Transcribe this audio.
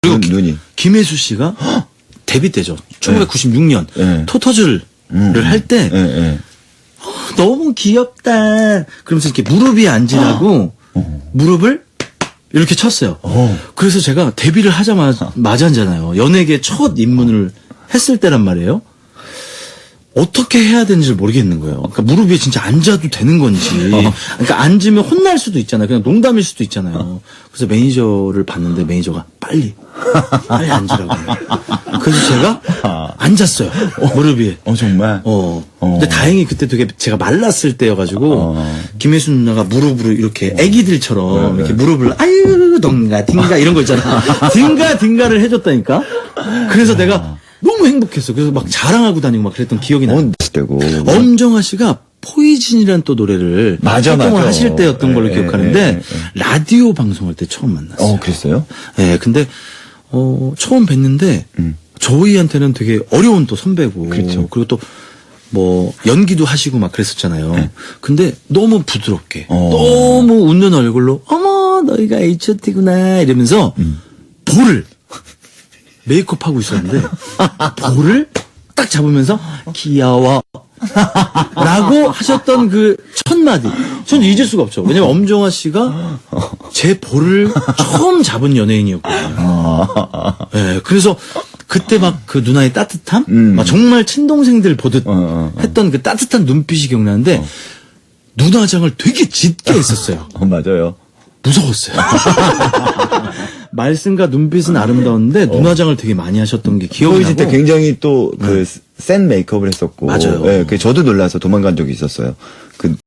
그리고 눈, 눈이. 김혜수 씨가 데뷔 때죠. 1996년 네. 토터즐을 할때 예, 예. 너무 귀엽다. 그러면서 이렇게 무릎 위에 앉으라고 무릎을 이렇게 쳤어요. 그래서 제가 데뷔를 하자마자 맞았잖아요. 연예계 첫 입문을 했을 때란 말이에요. 어떻게 해야 되는지 모르겠는 거예요. 그러니까 무릎 위에 진짜 앉아도 되는 건지. 그러니까 앉으면 혼날 수도 있잖아요. 그냥 농담일 수도 있잖아요. 그래서 매니저를 봤는데 매니저가 빨리 빨리 앉으라고. 그래서 제가 앉았어요. 무릎 위에. 어, 정말? 어. 어. 근데 다행히 그때 되게 제가 말랐을 때여가지고 어. 김혜수 누나가 무릎으로 이렇게 애기들처럼 이렇게 무릎을 아유 덩가 딩가 이런 거 있잖아. 딩가 딩가를 해줬다니까. 그래서 내가 너무 행복했어. 그래서 막 자랑하고 다니고 막 그랬던 기억이 나. 어, 때고. 엄정화 씨가 포이즌이라는 또 노래를 맞아, 활동을 맞아. 하실 때였던 걸로 예, 기억하는데 예, 예, 예. 라디오 방송할 때 처음 만났어요. 어, 그랬어요? 예, 근데 어 처음 뵀는데 저희한테는 되게 어려운 또 선배고 음. 그렇죠. 리고 또 뭐 연기도 하시고 막 그랬었잖아요. 근데 너무 부드럽게 네. 어. 너무 웃는 얼굴로 어머 너희가 H.O.T구나 이러면서 음. 볼을 메이크업 하고 있었는데 볼을 딱 잡으면서 귀여워. 라고 하셨던 그 첫 마디. 전 잊을 수가 없죠. 왜냐면 엄정화 씨가 제 볼을 처음 잡은 연예인이었거든요. 예, 그래서 그때 막 그 누나의 따뜻함? 음. 막 정말 친동생들 보듯 어, 어, 어. 했던 그 따뜻한 눈빛이 기억나는데 눈화장을 되게 짙게 했었어요. 어, 맞아요. 무서웠어요. 말씀과 눈빛은 아름다웠는데 눈화장을 되게 많이 하셨던 게 기억이 나고 때 굉장히 또 그 센 메이크업을 했었고. 맞아요. 예, 그 저도 놀라서 도망간 적이 있었어요. 그